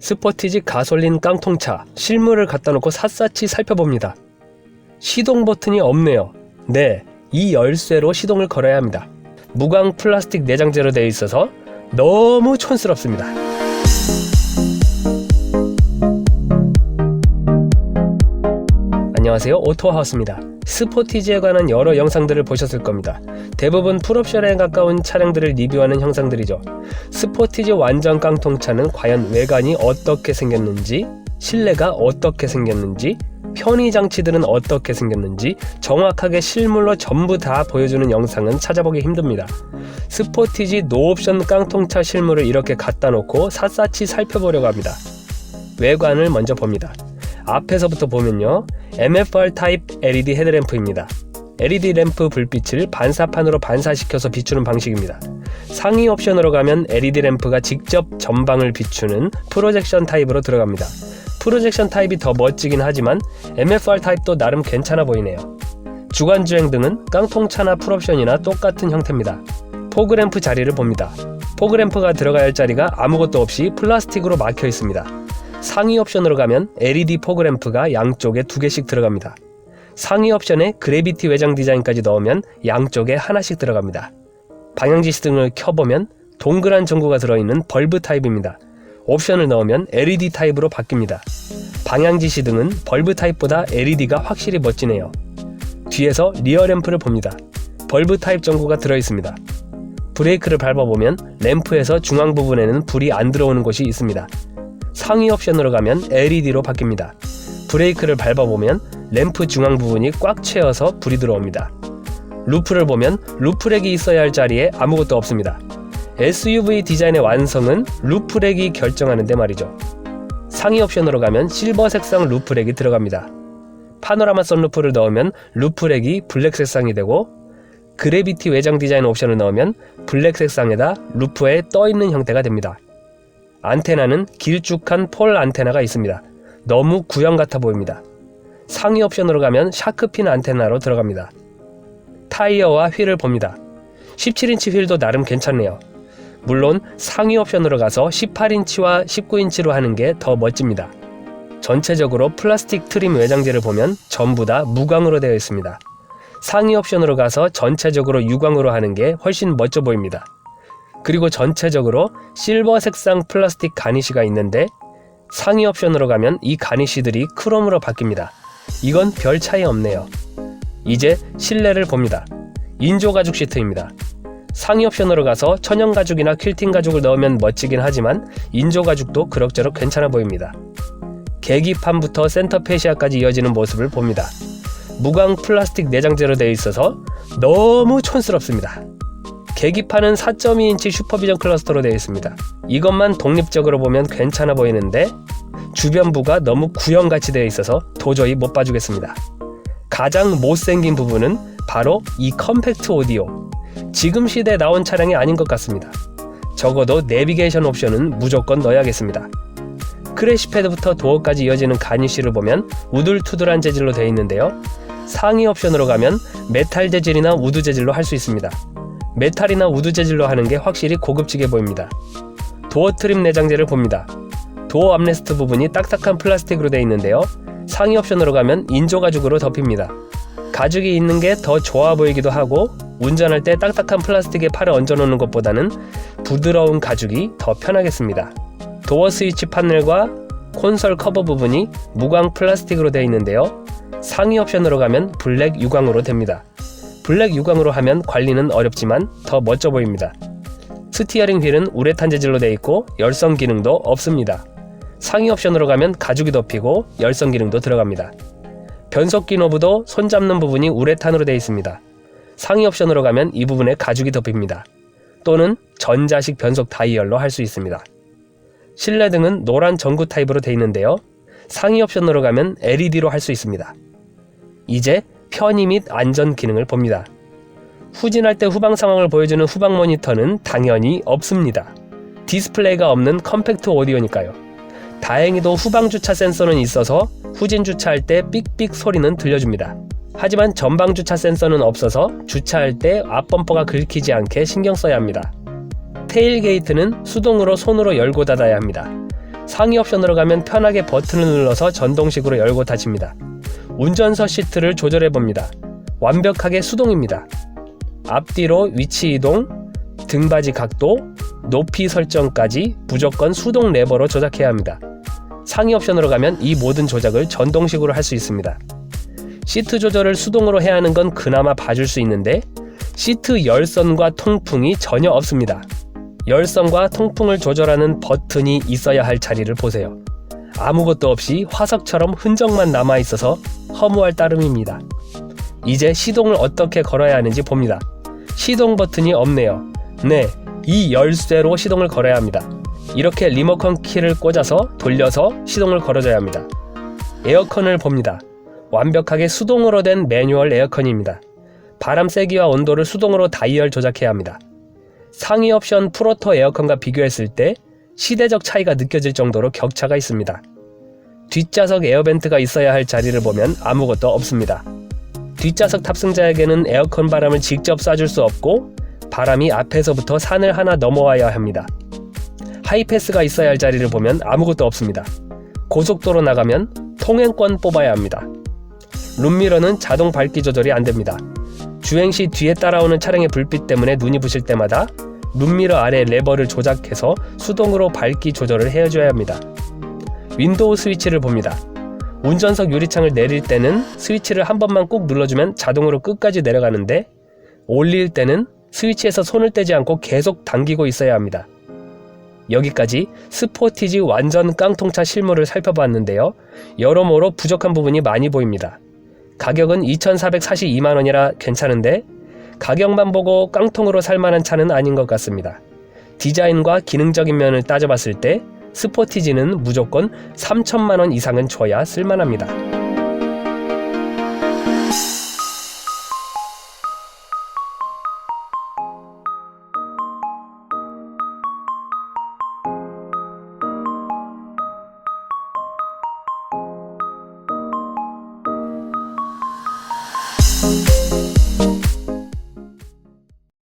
스포티지 가솔린 깡통차 실물을 갖다 놓고 샅샅이 살펴봅니다. 시동 버튼이 없네요. 네, 이 열쇠로 시동을 걸어야 합니다. 무광 플라스틱 내장재로 되어 있어서 너무 촌스럽습니다. 안녕하세요 오토하우스입니다. 스포티지에 관한 여러 영상들을 보셨을 겁니다. 대부분 풀옵션에 가까운 차량들을 리뷰하는 형상들이죠. 스포티지 완전 깡통차는 과연 외관이 어떻게 생겼는지, 실내가 어떻게 생겼는지, 편의 장치들은 어떻게 생겼는지 정확하게 실물로 전부 다 보여주는 영상은 찾아보기 힘듭니다. 스포티지 노옵션 깡통차 실물을 이렇게 갖다 놓고 샅샅이 살펴보려고 합니다. 외관을 먼저 봅니다. 앞에서부터 보면요. MFR 타입 LED 헤드램프입니다. LED 램프 불빛을 반사판으로 반사시켜서 비추는 방식입니다. 상위 옵션으로 가면 LED 램프가 직접 전방을 비추는 프로젝션 타입으로 들어갑니다. 프로젝션 타입이 더 멋지긴 하지만 MFR 타입도 나름 괜찮아 보이네요. 주간 주행 등은 깡통차나 풀옵션이나 똑같은 형태입니다. 포그램프 자리를 봅니다. 포그램프가 들어가야 할 자리가 아무것도 없이 플라스틱으로 막혀 있습니다. 상위 옵션으로 가면 LED 포그램프가 양쪽에 두 개씩 들어갑니다. 상위 옵션에 그래비티 외장 디자인까지 넣으면 양쪽에 하나씩 들어갑니다. 방향지시 등을 켜보면 동그란 전구가 들어있는 벌브 타입입니다. 옵션을 넣으면 LED 타입으로 바뀝니다. 방향지시 등은 벌브 타입보다 LED가 확실히 멋지네요. 뒤에서 리어 램프를 봅니다. 벌브 타입 전구가 들어있습니다. 브레이크를 밟아보면 램프에서 중앙 부분에는 불이 안 들어오는 곳이 있습니다. 상위 옵션으로 가면 LED로 바뀝니다. 브레이크를 밟아보면 램프 중앙 부분이 꽉 채여서 불이 들어옵니다. 루프를 보면 루프렉이 있어야 할 자리에 아무것도 없습니다. SUV 디자인의 완성은 루프렉이 결정하는데 말이죠. 상위 옵션으로 가면 실버 색상 루프렉이 들어갑니다. 파노라마 선루프를 넣으면 루프렉이 블랙 색상이 되고 그래비티 외장 디자인 옵션을 넣으면 블랙 색상에다 루프에 떠 있는 형태가 됩니다. 안테나는 길쭉한 폴 안테나가 있습니다. 너무 구형 같아 보입니다. 상위 옵션으로 가면 샤크핀 안테나로 들어갑니다. 타이어와 휠을 봅니다. 17인치 휠도 나름 괜찮네요. 물론 상위 옵션으로 가서 18인치와 19인치로 하는 게 더 멋집니다. 전체적으로 플라스틱 트림 외장재를 보면 전부 다 무광으로 되어 있습니다. 상위 옵션으로 가서 전체적으로 유광으로 하는 게 훨씬 멋져 보입니다. 그리고 전체적으로 실버 색상 플라스틱 가니쉬가 있는데 상위 옵션으로 가면 이 가니쉬들이 크롬으로 바뀝니다. 이건 별 차이 없네요. 이제 실내를 봅니다. 인조 가죽 시트입니다. 상위 옵션으로 가서 천연 가죽이나 퀼팅 가죽을 넣으면 멋지긴 하지만 인조 가죽도 그럭저럭 괜찮아 보입니다. 계기판부터 센터 페시아까지 이어지는 모습을 봅니다. 무광 플라스틱 내장재로 되어 있어서 너무 촌스럽습니다. 계기판은 4.2인치 슈퍼비전 클러스터로 되어 있습니다. 이것만 독립적으로 보면 괜찮아 보이는데 주변부가 너무 구형같이 되어 있어서 도저히 못 봐주겠습니다. 가장 못생긴 부분은 바로 이 컴팩트 오디오. 지금 시대에 나온 차량이 아닌 것 같습니다. 적어도 내비게이션 옵션은 무조건 넣어야겠습니다. 크래시 패드부터 도어까지 이어지는 가니쉬를 보면 우둘투둘한 재질로 되어 있는데요. 상위 옵션으로 가면 메탈 재질이나 우드 재질로 할 수 있습니다. 메탈이나 우드 재질로 하는 게 확실히 고급지게 보입니다. 도어 트림 내장재를 봅니다. 도어 암레스트 부분이 딱딱한 플라스틱으로 되어 있는데요. 상위 옵션으로 가면 인조 가죽으로 덮입니다. 가죽이 있는 게 더 좋아 보이기도 하고 운전할 때 딱딱한 플라스틱에 팔을 얹어 놓는 것보다는 부드러운 가죽이 더 편하겠습니다. 도어 스위치 판넬과 콘솔 커버 부분이 무광 플라스틱으로 되어 있는데요. 상위 옵션으로 가면 블랙 유광으로 됩니다. 블랙 유광으로 하면 관리는 어렵지만 더 멋져 보입니다. 스티어링 휠은 우레탄 재질로 되어 있고 열선 기능도 없습니다. 상위 옵션으로 가면 가죽이 덮이고 열선 기능도 들어갑니다. 변속기 노브도 손잡는 부분이 우레탄으로 되어 있습니다. 상위 옵션으로 가면 이 부분에 가죽이 덮입니다. 또는 전자식 변속 다이얼로 할 수 있습니다. 실내 등은 노란 전구 타입으로 되어 있는데요. 상위 옵션으로 가면 LED로 할 수 있습니다. 이제 편의 및 안전 기능을 봅니다. 후진할 때 후방 상황을 보여주는 후방 모니터는 당연히 없습니다. 디스플레이가 없는 컴팩트 오디오니까요. 다행히도 후방 주차 센서는 있어서 후진 주차할 때 삑삑 소리는 들려줍니다. 하지만 전방 주차 센서는 없어서 주차할 때 앞범퍼가 긁히지 않게 신경 써야 합니다. 테일 게이트는 수동으로 손으로 열고 닫아야 합니다. 상위 옵션으로 가면 편하게 버튼을 눌러서 전동식으로 열고 닫힙니다. 운전석 시트를 조절해 봅니다. 완벽하게 수동입니다. 앞뒤로 위치 이동, 등받이 각도, 높이 설정까지 무조건 수동 레버로 조작해야 합니다. 상위 옵션으로 가면 이 모든 조작을 전동식으로 할 수 있습니다. 시트 조절을 수동으로 해야 하는 건 그나마 봐줄 수 있는데 시트 열선과 통풍이 전혀 없습니다. 열선과 통풍을 조절하는 버튼이 있어야 할 자리를 보세요. 아무것도 없이 화석처럼 흔적만 남아 있어서 허무할 따름입니다. 이제 시동을 어떻게 걸어야 하는지 봅니다. 시동 버튼이 없네요. 네, 이 열쇠로 시동을 걸어야 합니다. 이렇게 리모컨 키를 꽂아서 돌려서 시동을 걸어줘야 합니다. 에어컨을 봅니다. 완벽하게 수동으로 된 매뉴얼 에어컨입니다. 바람 세기와 온도를 수동으로 다이얼 조작해야 합니다. 상위 옵션 프로토 에어컨과 비교했을 때 시대적 차이가 느껴질 정도로 격차가 있습니다. 뒷좌석 에어벤트가 있어야 할 자리를 보면 아무것도 없습니다. 뒷좌석 탑승자에게는 에어컨 바람을 직접 쏴줄 수 없고 바람이 앞에서부터 산을 하나 넘어와야 합니다. 하이패스가 있어야 할 자리를 보면 아무것도 없습니다. 고속도로 나가면 통행권 뽑아야 합니다. 룸미러는 자동 밝기 조절이 안 됩니다. 주행 시 뒤에 따라오는 차량의 불빛 때문에 눈이 부실 때마다 룸미러 아래 레버를 조작해서 수동으로 밝기 조절을 해줘야 합니다. 윈도우 스위치를 봅니다. 운전석 유리창을 내릴 때는 스위치를 한 번만 꾹 눌러주면 자동으로 끝까지 내려가는데 올릴 때는 스위치에서 손을 떼지 않고 계속 당기고 있어야 합니다. 여기까지 스포티지 완전 깡통차 실물을 살펴봤는데요. 여러모로 부족한 부분이 많이 보입니다. 가격은 2,442만원이라 괜찮은데 가격만 보고 깡통으로 살만한 차는 아닌 것 같습니다. 디자인과 기능적인 면을 따져봤을 때 스포티지는 무조건 3천만원 이상은 줘야 쓸만합니다.